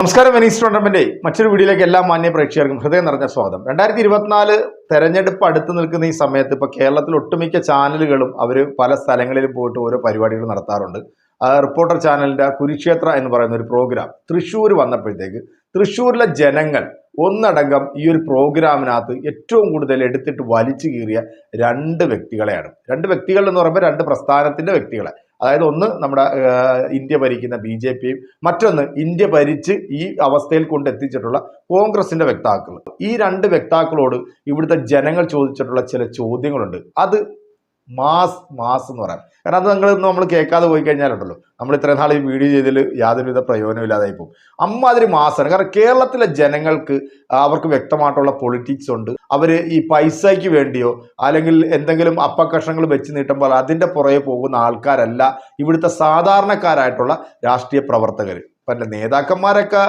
നമസ്കാരം Venice tournament മറ്റൊരു വീഡിയോയിലേക്ക് എല്ലാ മാന്യ പ്രേക്ഷകർക്കും ഹൃദയം നിറഞ്ഞ സ്വാഗതം. രണ്ടായിരത്തി ഇരുപത്തിനാല് തെരഞ്ഞെടുപ്പ് അടുത്ത് നിൽക്കുന്ന ഈ സമയത്ത് ഇപ്പൊ കേരളത്തിൽ ഒട്ടുമിക്ക ചാനലുകളും അവർ പല സ്ഥലങ്ങളിലും പോയിട്ട് ഓരോ പരിപാടികൾ നടത്താറുണ്ട്. റിപ്പോർട്ടർ ചാനലിന്റെ കുരുക്ഷേത്ര എന്ന് പറയുന്ന ഒരു പ്രോഗ്രാം തൃശ്ശൂർ വന്നപ്പോഴത്തേക്ക് തൃശ്ശൂരിലെ ജനങ്ങൾ ഒന്നടങ്കം ഈ ഒരു പ്രോഗ്രാമിനകത്ത് ഏറ്റവും കൂടുതൽ എടുത്തിട്ട് വലിച്ചു കീറിയ രണ്ട് വ്യക്തികളെയാണ്. രണ്ട് വ്യക്തികൾ എന്ന് പറയുമ്പോൾ രണ്ട് പ്രസ്ഥാനത്തിന്റെ വ്യക്തികളെ. അതായത് ഒന്ന് നമ്മുടെ ഇന്ത്യ ഭരിക്കുന്ന ബി ജെ പിയും മറ്റൊന്ന് ഇന്ത്യ ഭരിച്ച് ഈ അവസ്ഥയിൽ കൊണ്ടെത്തിച്ചിട്ടുള്ള കോൺഗ്രസിന്റെ വ്യക്താക്കൾ ഈ രണ്ട് വ്യക്താക്കളോട് ഇവിടുത്തെ ജനങ്ങൾ ചോദിച്ചിട്ടുള്ള ചില ചോദ്യങ്ങളുണ്ട്. അത് മാസ് മാസ് എന്ന് പറയാം. കാരണം അത് നിങ്ങൾ നമ്മൾ കേൾക്കാതെ പോയി കഴിഞ്ഞാലുണ്ടല്ലോ. നമ്മൾ ഇത്രയും നാൾ ഈ വീഡിയോ ചെയ്തതിൽ യാതൊരുവിധ പ്രയോജനമില്ലാതായി പോകും. അമ്മാതിരി മാസമാണ് കാരണം കേരളത്തിലെ ജനങ്ങൾക്ക് അവർക്ക് വ്യക്തമായിട്ടുള്ള പൊളിറ്റിക്സ് ഉണ്ട്. അവർ ഈ പൈസയ്ക്ക് വേണ്ടിയോ അല്ലെങ്കിൽ എന്തെങ്കിലും അപ്പകഷങ്ങൾ വെച്ച് നീട്ടുമ്പോൾ അതിന്റെ പുറകെ പോകുന്ന ആൾക്കാരല്ല ഇവിടുത്തെ സാധാരണക്കാരായിട്ടുള്ള രാഷ്ട്രീയ പ്രവർത്തകർ പല നേതാക്കന്മാരൊക്കെ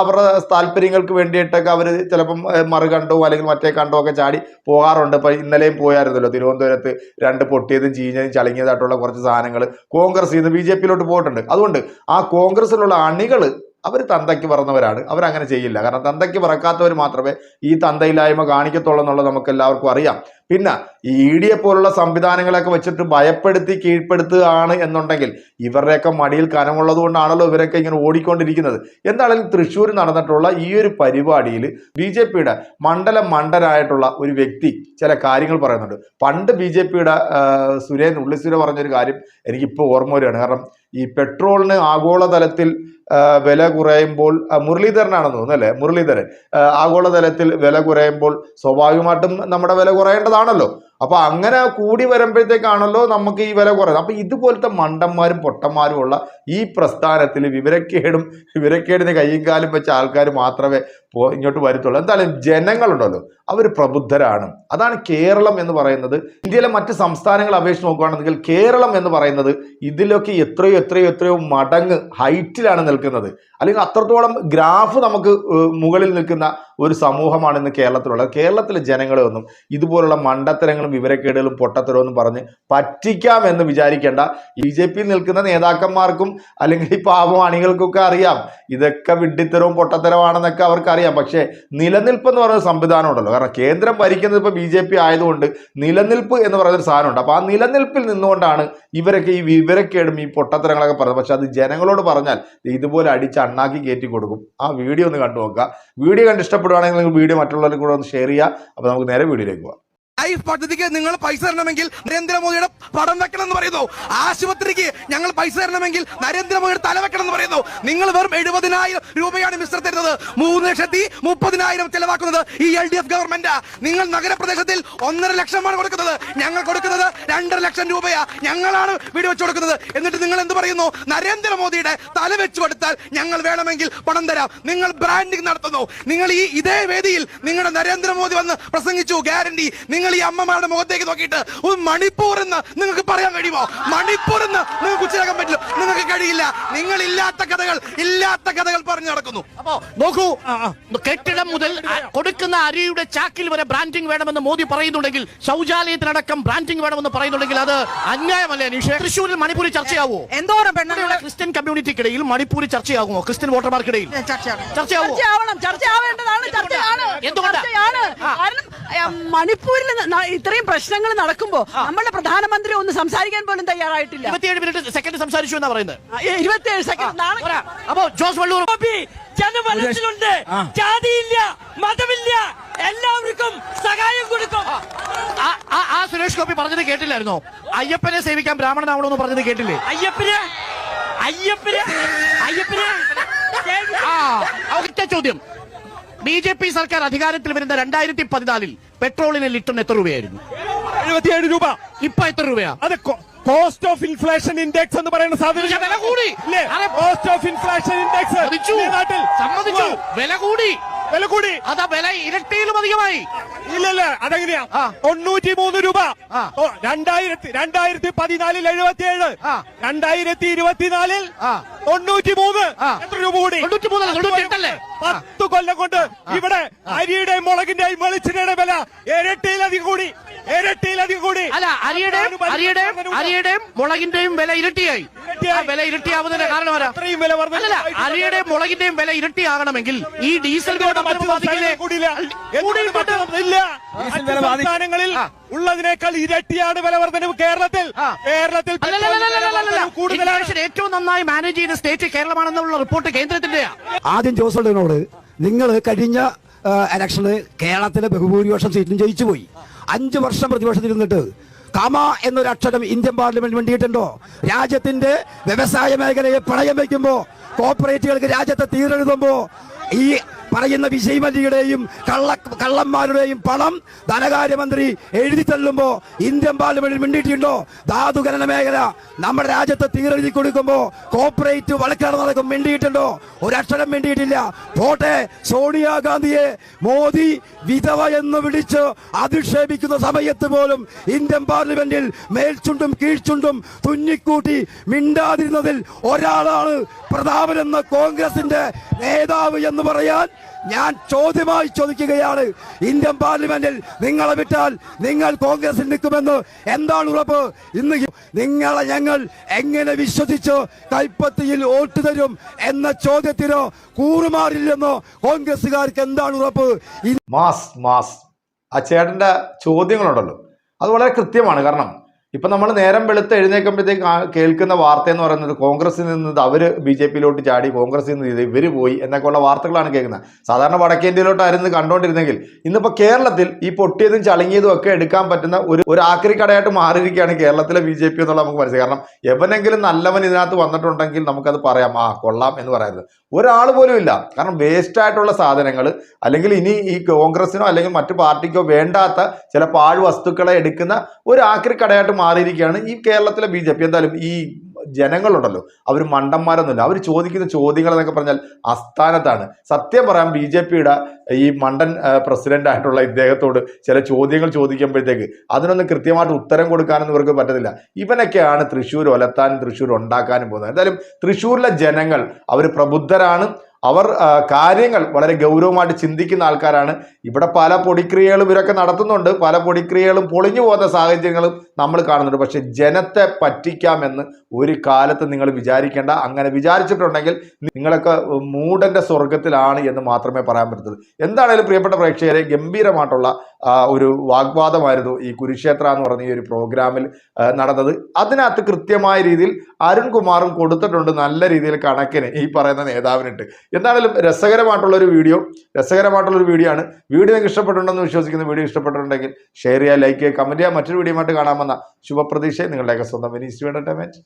അവരുടെ താല്പര്യങ്ങൾക്ക് വേണ്ടിയിട്ടൊക്കെ അവർ ചിലപ്പം മറുകണ്ടോ അല്ലെങ്കിൽ മറ്റേ കണ്ടോ ഒക്കെ ചാടി പോകാറുണ്ട്. ഇപ്പം ഇന്നലെയും പോയായിരുന്നല്ലോ തിരുവനന്തപുരത്ത് രണ്ട് പൊട്ടിയതും ചീഞ്ഞതും ചളിങ്ങിയതായിട്ടുള്ള കുറച്ച് സാധനങ്ങൾ കോൺഗ്രസ് നിന്ന് ബി ജെ പിയിലോട്ട് പോയിട്ടുണ്ട്. അതുകൊണ്ട് ആ കോൺഗ്രസിലുള്ള അണികൾ അവർ തന്തയ്ക്ക് പറന്നവരാണ്. അവരങ്ങനെ ചെയ്യില്ല. കാരണം തന്തയ്ക്ക് പറക്കാത്തവർ മാത്രമേ ഈ തന്തയില്ലായ്മ കാണിക്കത്തുള്ളൂ എന്നുള്ളത് നമുക്ക് എല്ലാവർക്കും അറിയാം. പിന്നെ ഈ ഇ ഡിയെ പോലുള്ള സംവിധാനങ്ങളൊക്കെ വെച്ചിട്ട് ഭയപ്പെടുത്തി കീഴ്പ്പെടുത്തുകയാണ് എന്നുണ്ടെങ്കിൽ ഇവരുടെയൊക്കെ മടിയിൽ കനമുള്ളത് കൊണ്ടാണല്ലോ ഇവരൊക്കെ ഇങ്ങനെ ഓടിക്കൊണ്ടിരിക്കുന്നത്. എന്താണെങ്കിലും തൃശ്ശൂർ നടന്നിട്ടുള്ള ഈ ഒരു പരിപാടിയിൽ ബി ജെ പിയുടെ മണ്ഡല മണ്ഡലായിട്ടുള്ള ഒരു വ്യക്തി ചില കാര്യങ്ങൾ പറയുന്നുണ്ട്. പണ്ട് ബി ജെ പിയുടെ സുരേന്ദ്ര ഉള്ളിസുര പറഞ്ഞൊരു കാര്യം എനിക്കിപ്പോൾ ഓർമ്മ വരികയാണ്. കാരണം ഈ പെട്രോളിന് ആഗോളതലത്തിൽ വില കുറയുമ്പോൾ മുരളീധരനാണെന്ന് തോന്നുന്നു അല്ലേ? മുരളീധരൻ. ആഗോളതലത്തിൽ വില കുറയുമ്പോൾ സ്വാഭാവികമായിട്ടും നമ്മുടെ വില കുറയേണ്ടതാണല്ലോ. അപ്പൊ അങ്ങനെ കൂടി വരുമ്പോഴത്തേക്കാണല്ലോ നമുക്ക് ഈ വില കുറയുന്നത്. അപ്പൊ ഇതുപോലത്തെ മണ്ടന്മാരും പൊട്ടന്മാരും ഉള്ള ഈ പ്രസ്ഥാനത്തിൽ വിവരക്കേടും വിവരക്കേടിന് കയ്യും കാലും വെച്ച ആൾക്കാർ മാത്രമേ പോ ഇങ്ങോട്ട് വരത്തുള്ളൂ. എന്തായാലും ജനങ്ങളുണ്ടല്ലോ അവർ പ്രബുദ്ധരാണ്. അതാണ് കേരളം എന്ന് പറയുന്നത്. ഇന്ത്യയിലെ മറ്റ് സംസ്ഥാനങ്ങൾ അപേക്ഷിച്ച് നോക്കുകയാണെങ്കിൽ കേരളം എന്ന് പറയുന്നത് ഇതിലൊക്കെ എത്രയോ എത്രയോ എത്രയോ മടങ്ങ് ഹൈറ്റിലാണ് നിൽക്കുന്നത്. അല്ലെങ്കിൽ അത്രത്തോളം ഗ്രാഫ് നമുക്ക് മുകളിൽ നിൽക്കുന്ന ഒരു സമൂഹമാണ് ഇന്ന് കേരളത്തിലുള്ളത്. കേരളത്തിലെ ജനങ്ങളെ ഒന്നും ഇതുപോലുള്ള മണ്ടത്തരങ്ങളും വിവരക്കേടുകളും പൊട്ടത്തരവും പറഞ്ഞ് പറ്റിക്കാം എന്ന് വിചാരിക്കേണ്ട. ബി ജെ പിയിൽ നിൽക്കുന്ന നേതാക്കന്മാർക്കും അല്ലെങ്കിൽ ഈ പാവം അണികൾക്കൊക്കെ അറിയാം. ഇതൊക്കെ വിഡ്ഢിത്തരവും പൊട്ടത്തരമാണെന്നൊക്കെ അവർക്കറിയാം. പക്ഷേ നിലനിൽപ്പ് എന്ന് പറയുന്ന സംവിധാനം ഉണ്ടല്ലോ കാരണം കേന്ദ്രം ഭരിക്കുന്നത് ഇപ്പോൾ ബി ജെ പി ആയതുകൊണ്ട് നിലനിൽപ്പ് എന്ന് പറയുന്നൊരു സാധനമുണ്ട്. അപ്പോൾ ആ നിലനിൽപ്പിൽ നിന്നുകൊണ്ടാണ് ഇവരൊക്കെ ഈ വിവരക്കേടും ഈ പൊട്ടത്തരങ്ങളൊക്കെ പറയുന്നത് പക്ഷേ അത് ജനങ്ങളോട് പറഞ്ഞാൽ ഇതുപോലെ അടിച്ച് അണ്ണാക്കി കയറ്റി കൊടുക്കും. ആ വീഡിയോ ഒന്ന് കണ്ടു നോക്കുക. വീഡിയോ കണ്ട് ഇഷ്ടപ്പെടുകയാണെങ്കിൽ നിങ്ങൾ വീഡിയോ മറ്റുള്ളവർക്ക് കൂടെ ഒന്ന് ഷെയർ ചെയ്യുക. അപ്പോൾ നമുക്ക് നേരെ വീഡിയോയിലേക്ക് പോകാം. ലൈഫ് പദ്ധതിക്ക് നിങ്ങൾ പൈസ തരണമെങ്കിൽ നരേന്ദ്രമോദിയുടെ പടം വെക്കണം എന്ന് പറയുന്നു. ആശുപത്രിക്ക് ഞങ്ങൾ പൈസ തരണമെങ്കിൽ നരേന്ദ്രമോദിയുടെ തല വെക്കണം എന്ന് പറയുന്നു. നിങ്ങൾ വെറും എഴുപതിനായിരം രൂപയാണ് മിസ്റ്റർ തരുന്നത്. മൂന്ന് ലക്ഷത്തി മുപ്പതിനായിരം ചെലവാക്കുന്നത് ഈ എൽ ഡി എഫ് ഗവൺമെന്റ് നിങ്ങൾ നഗരപ്രദേശത്തിൽ ഒന്നര ലക്ഷമാണ് കൊടുക്കുന്നത്. ഞങ്ങൾ കൊടുക്കുന്നത് രണ്ടര ലക്ഷം രൂപയാ. ഞങ്ങളാണ് വീട് വെച്ചു കൊടുക്കുന്നത്. എന്നിട്ട് നിങ്ങൾ എന്ത് പറയുന്നു? നരേന്ദ്രമോദിയുടെ തല വെച്ചു കൊടുത്താൽ ഞങ്ങൾ വേണമെങ്കിൽ പണം തരാം. നിങ്ങൾ ബ്രാൻഡിംഗ് നടത്തുന്നു. നിങ്ങൾ ഈ ഇതേ വേദിയിൽ നിങ്ങളുടെ നരേന്ദ്രമോദി വന്ന് പ്രസംഗിച്ചു. ഗ്യാരണ്ടി നിങ്ങൾ ഈ അമ്മമാരുടെ മുഖത്തേക്ക് നോക്കിയിട്ട് ഒരു മണിപ്പൂർ എന്ന് നിങ്ങൾക്ക് പറയാൻ കഴിയുമോ? മണിപ്പൂർ എന്ന് നിങ്ങൾക്ക് ഉച്ചയാക്കാൻ പറ്റില്ല. നിങ്ങൾക്ക് കഴിയില്ല. നിങ്ങൾ ഇല്ലാത്ത കഥകൾ ഇല്ലാത്ത കഥകൾ പറഞ്ഞു നടക്കുന്നു. അപ്പോ നോക്കൂ. കെട്ടിടം മുതൽ കൊടുക്കുന്ന അരിയുടെ ചാക്കിൽ വരെ ബ്രാൻഡിംഗ് വേണമെന്ന് മോദി പറയുന്നുണ്ടെങ്കിൽ ശൗചാലയത്തിനടക്കം ബ്രാൻഡിംഗ് വേണമെന്ന് പറയുന്നുണ്ടെങ്കിൽ അത് അന്യായമല്ലേ നിഷേ തൃശ്ശൂരിൽ മണിപ്പൂരിൽ ചർച്ചയാവോ? എന്തോരം പെണ്ണുങ്ങളെ? ക്രിസ്ത്യൻ കമ്മ്യൂണിറ്റിക്കിടയിൽ മണിപ്പൂരിൽ ചർച്ചയാകുമോ? ക്രിസ്ത്യൻ വോട്ടർമാർക്കിടയിൽ? ചർച്ചയാവണം. ചർച്ചയാവേണ്ടതാണ്. ചർച്ചയാണ്. എന്തുകൊണ്ടാ? ചർച്ചയാണ്. ആ. കാരണം മണിപ്പൂരിൽ ഇത്രയും പ്രശ്നങ്ങൾ നടക്കുമ്പോ നമ്മുടെ പ്രധാനമന്ത്രി ഒന്ന് സംസാരിക്കാൻ പോലും തയ്യാറായിട്ടില്ല. ഇരുപത്തിയേഴ് മിനിറ്റ് സെക്കൻഡ് സംസാരിച്ചു എന്നാ പറയുന്നത്? ഇരുപത്തിയേഴ് സെക്കൻഡ്. അപ്പോ ജോസ് വള്ളൂർ ജനമനസ്സിലുണ്ട്. ജാതിയില്ല മതമില്ല. എല്ലാവർക്കും സഹായം കൊടുക്കും. ആ സുരേഷ് ഗോപി പറഞ്ഞത് കേട്ടില്ലായിരുന്നോ? അയ്യപ്പനെ സേവിക്കാൻ ബ്രാഹ്മണനാവണോന്ന് പറഞ്ഞത് കേട്ടില്ലേ? അയ്യപ്പനെ അയ്യപ്പനെ അയ്യപ്പനെ. ആ ഒറ്റ ചോദ്യം. ബി ജെ പി സർക്കാർ അധികാരത്തിൽ വരുന്ന രണ്ടായിരത്തി പതിനാലിൽ പെട്രോളിന് ലിറ്ററിന് എത്ര രൂപയായിരുന്നു? എഴുപത്തിയേഴ് രൂപ. ഇപ്പൊ എത്ര രൂപയാ? അത് കോസ്റ്റ് ഓഫ് ഇൻഫ്ലേഷൻ ഇൻഡെക്സ് എന്ന് പറയുന്ന സാധനം. വില കൂടി. കോസ്റ്റ് ഓഫ് ഇൻഫ്ലേഷൻ ഇൻഡെക്സ് നാട്ടിൽ സമ്മതിച്ചു. വില കൂടി. വില കൂടി. അതാ വില ഇരട്ടിയിലും അധികമായി. ഇല്ലല്ല അതെങ്ങനെയാ. തൊണ്ണൂറ്റി മൂന്ന് രൂപ. രണ്ടായിരത്തി രണ്ടായിരത്തി പതിനാലിൽ എഴുപത്തിയേഴ്. ആ. രണ്ടായിരത്തി ഇരുപത്തിനാലിൽ തൊണ്ണൂറ്റി മൂന്ന് എത്ര രൂപ കൂടി? പത്ത് കൊല്ലം കൊണ്ട് ഇവിടെ അരിയുടെയും മുളകിന്റെയും വെളിച്ചെണ്ണയുടെ വില ഇരട്ടിയിലധികം കൂടി. ഇരട്ടിയിലധികം കൂടി. അല്ല അരിയുടെയും അരിയുടെയും അരിയുടെയും മുളകിന്റെയും വില ഇരട്ടിയായി. ആ വില ഇരട്ടിയാവുന്നതിന്റെ കാരണം അത്രയും വില അല്ലല്ല അരിയുടെയും മുളകിന്റെയും വില ഇരട്ടിയാകണമെങ്കിൽ ഈ ഡീസൽ സംസ്ഥാനങ്ങളിൽ. ഉള്ളതിനേക്കാൾ ഇരട്ടിയാണ് വില വർധനവ് കേരളത്തിൽ. കേരളത്തിൽ കൂടുതലാണ്. ഏറ്റവും നന്നായി മാനേജ് ചെയ്യുന്ന സ്റ്റേറ്റ് കേരളമാണെന്നുള്ള റിപ്പോർട്ട് കേന്ദ്രത്തിന്റെ ആദ്യം ജോസഫിനോട് നിങ്ങൾ കഴിഞ്ഞ ഇലക്ഷന് കേരളത്തിലെ ബഹുഭൂരിപക്ഷം സീറ്റിലും ജയിച്ചു പോയി അഞ്ചു വർഷം പ്രതിപക്ഷത്തിൽ കാമ കമ എന്നൊരു അക്ഷരം ഇന്ത്യൻ പാർലമെന്റ് വേണ്ടിയിട്ടുണ്ടോ? രാജ്യത്തിന്റെ വ്യവസായ മേഖലയെ പണയം വയ്ക്കുമ്പോ കോർപ്പറേറ്റുകൾക്ക് രാജ്യത്തെ തീരെഴുതുമ്പോ ഈ പറയുന്ന വിജയ്മല്ലിയുടെയും കള്ള കള്ളന്മാരുടെയും പണം ധനകാര്യമന്ത്രി എഴുതി തള്ളുമ്പോൾ ഇന്ത്യൻ പാർലമെന്റിൽ മിണ്ടിയിട്ടുണ്ടോ? ധാതു ഖനന മേഖല നമ്മുടെ രാജ്യത്തെ തീരെഴുതി കൊടുക്കുമ്പോൾ കോപ്പറേറ്റ് വളക്കാട് നടക്കും മിണ്ടിയിട്ടുണ്ടോ? ഒരക്ഷരം മിണ്ടിയിട്ടില്ല. പോട്ടെ സോണിയാഗാന്ധിയെ മോദി വിധവ എന്ന് വിളിച്ച് അധിക്ഷേപിക്കുന്ന സമയത്ത് പോലും ഇന്ത്യൻ പാർലമെന്റിൽ മേൽച്ചുണ്ടും കീഴ്ച്ചുണ്ടും തുന്നിക്കൂട്ടി മിണ്ടാതിരുന്നതിൽ ഒരാളാണ് പ്രതാപൻ എന്ന കോൺഗ്രസിന്റെ നേതാവ് എന്ന് പറയാൻ ഞാൻ ചോദ്യമായി ചോദിക്കുകയാണ്. ഇന്ത്യൻ പാർലമെന്റിൽ നിങ്ങളെ വിട്ടാൽ നിങ്ങൾ കോൺഗ്രസിൽ നിൽക്കുമെന്ന് എന്താണ് ഉറപ്പ്? ഇന്ന് നിങ്ങളെ ഞങ്ങൾ എങ്ങനെ വിശ്വസിച്ച് കൈപ്പത്തിയിൽ വോട്ട് തരും എന്ന ചോദ്യത്തിനോ കൂറുമാറില്ലെന്നോ കോൺഗ്രസുകാർക്ക് എന്താണ് ഉറപ്പ്? Mass mass. ആ ചേട്ടന്റെ ചോദ്യങ്ങളുണ്ടല്ലോ. അത് വളരെ കൃത്യമാണ്. കാരണം ഇപ്പൊ നമ്മൾ നേരം വെളുത്ത് എഴുന്നേൽക്കുമ്പോഴത്തേക്ക് ആ കേൾക്കുന്ന വാർത്ത എന്ന് പറയുന്നത് കോൺഗ്രസിൽ നിന്ന് അവർ ബി ജെ പിയിലോട്ട് ചാടി കോൺഗ്രസിൽ നിന്ന് ഇത് ഇവർ പോയി എന്നൊക്കെയുള്ള വാർത്തകളാണ് കേൾക്കുന്നത്. സാധാരണ വടക്കേന്ത്യയിലോട്ടായിരുന്നു കണ്ടുകൊണ്ടിരുന്നെങ്കിൽ ഇന്നിപ്പോൾ കേരളത്തിൽ ഈ പൊട്ടിയതും ചളുങ്ങിയതും ഒക്കെ എടുക്കാൻ പറ്റുന്ന ഒരു ഒരു ആക്രി കടയായിട്ട് മാറിയിരിക്കുകയാണ് കേരളത്തിലെ ബി ജെ പി എന്നുള്ള നമുക്ക് മനസ്സിലായി. കാരണം എവനെങ്കിലും നല്ലവൻ ഇതിനകത്ത് വന്നിട്ടുണ്ടെങ്കിൽ നമുക്കത് പറയാം. ആ കൊള്ളാം എന്ന് പറയുന്നത്. ഒരാൾ പോലും ഇല്ല. കാരണം വേസ്റ്റ് ആയിട്ടുള്ള സാധനങ്ങൾ അല്ലെങ്കിൽ ഇനി ഈ കോൺഗ്രസിനോ അല്ലെങ്കിൽ മറ്റു പാർട്ടിക്കോ വേണ്ടാത്ത ചില പാഴ് വസ്തുക്കളെ എടുക്കുന്ന ഒരു ആക്രി കടയായിട്ട് മാറിയിരിക്കുകയാണ് ഈ കേരളത്തിലെ ബി ജെ പി. എന്തായാലും ഈ ജനങ്ങളുണ്ടല്ലോ അവർ മണ്ടന്മാരൊന്നുമില്ല. അവർ ചോദിക്കുന്ന ചോദ്യങ്ങൾ എന്നൊക്കെ പറഞ്ഞാൽ അസ്ഥാനത്താണ് സത്യം പറയാം ബി ജെ പിയുടെ ഈ മണ്ടൻ പ്രസിഡന്റ് ആയിട്ടുള്ള ഇദ്ദേഹത്തോട് ചില ചോദ്യങ്ങൾ ചോദിക്കുമ്പോഴത്തേക്ക് അതിനൊന്നും കൃത്യമായിട്ട് ഉത്തരം കൊടുക്കാനൊന്നും ഇവർക്ക് പറ്റത്തില്ല. ഇവനൊക്കെയാണ് തൃശ്ശൂർ ഒലത്താനും തൃശ്ശൂർ ഉണ്ടാക്കാനും പോകുന്നത്. എന്തായാലും തൃശ്ശൂരിലെ ജനങ്ങൾ അവർ പ്രബുദ്ധരാണ്. അവർ കാര്യങ്ങൾ വളരെ ഗൗരവമായിട്ട് ചിന്തിക്കുന്ന ആൾക്കാരാണ്. ഇവിടെ പല പൊടിക്രിയകളും ഇവരൊക്കെ നടത്തുന്നുണ്ട്. പല പൊടിക്രിയകളും പൊളിഞ്ഞു പോകുന്ന സാഹചര്യങ്ങളും നമ്മൾ കാണുന്നുണ്ട്. പക്ഷേ ജനത്തെ പറ്റിക്കാമെന്ന് ഒരു കാലത്ത് നിങ്ങൾ വിചാരിക്കേണ്ട അങ്ങനെ വിചാരിച്ചിട്ടുണ്ടെങ്കിൽ നിങ്ങളൊക്കെ മൂടന്റെ സ്വർഗത്തിലാണ് എന്ന് മാത്രമേ പറയാൻ പറ്റത്തുള്ളൂ. എന്താണേലും പ്രിയപ്പെട്ട പ്രേക്ഷകരെ ഗംഭീരമായിട്ടുള്ള ഒരു വാഗ്വാദമായിരുന്നു ഈ കുരുക്ഷേത്ര എന്ന് പറഞ്ഞ ഈ ഒരു പ്രോഗ്രാമിൽ നടന്നത്. അതിനകത്ത് കൃത്യമായ രീതിയിൽ അരുൺകുമാറും കൊടുത്തിട്ടുണ്ട് നല്ല രീതിയിൽ കണക്കിന് ഈ പറയുന്ന നേതാവിനിട്ട്. എന്താണേലും രസകരമായിട്ടുള്ള ഒരു വീഡിയോ രസകരമായിട്ടുള്ള ഒരു വീഡിയോ ആണ്. വീഡിയോ നിങ്ങൾക്ക് ഇഷ്ടപ്പെട്ടുണ്ടെന്ന് വിശ്വസിക്കുന്ന വീഡിയോ ഇഷ്ടപ്പെട്ടിട്ടുണ്ടെങ്കിൽ ഷെയർ ചെയ്യുക ലൈക്ക് ചെയ്യുക കമന്റ് ചെയ്യുക. മറ്റൊരു വീഡിയോ ആയിട്ട് കാണാമെന്ന ശുഭപ്രതീക്ഷ നിങ്ങളുടെയൊക്കെ സ്വന്തം വിനീസ് എന്റർടൈൻമെന്റ്